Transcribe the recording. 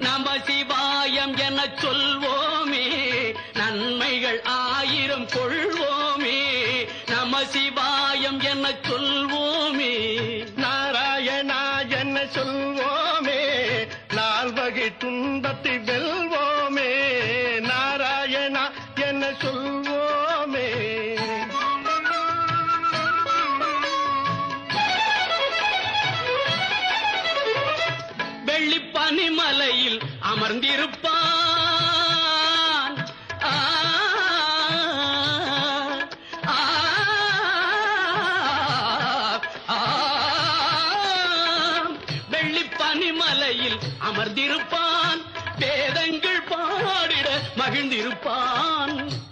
நம சிவாயம் என சொல்வோமே. நன்மைகள் ஆயிரம் கொள்வோமே. நம சிவாயம் என சொல்வோமே. நாராயணா என்ன சொல்வோமே. நால்வகை துன்பத்தை வெல்வோமே. நாராயணா என்ன சொல்வோமே. வெள்ளி பனிமலையில் அமர்ந்திருப்பான். வெள்ளி பனிமலையில் அமர்ந்திருப்பான். வேதங்கள் பாடிட மகிழ்ந்திருப்பான்.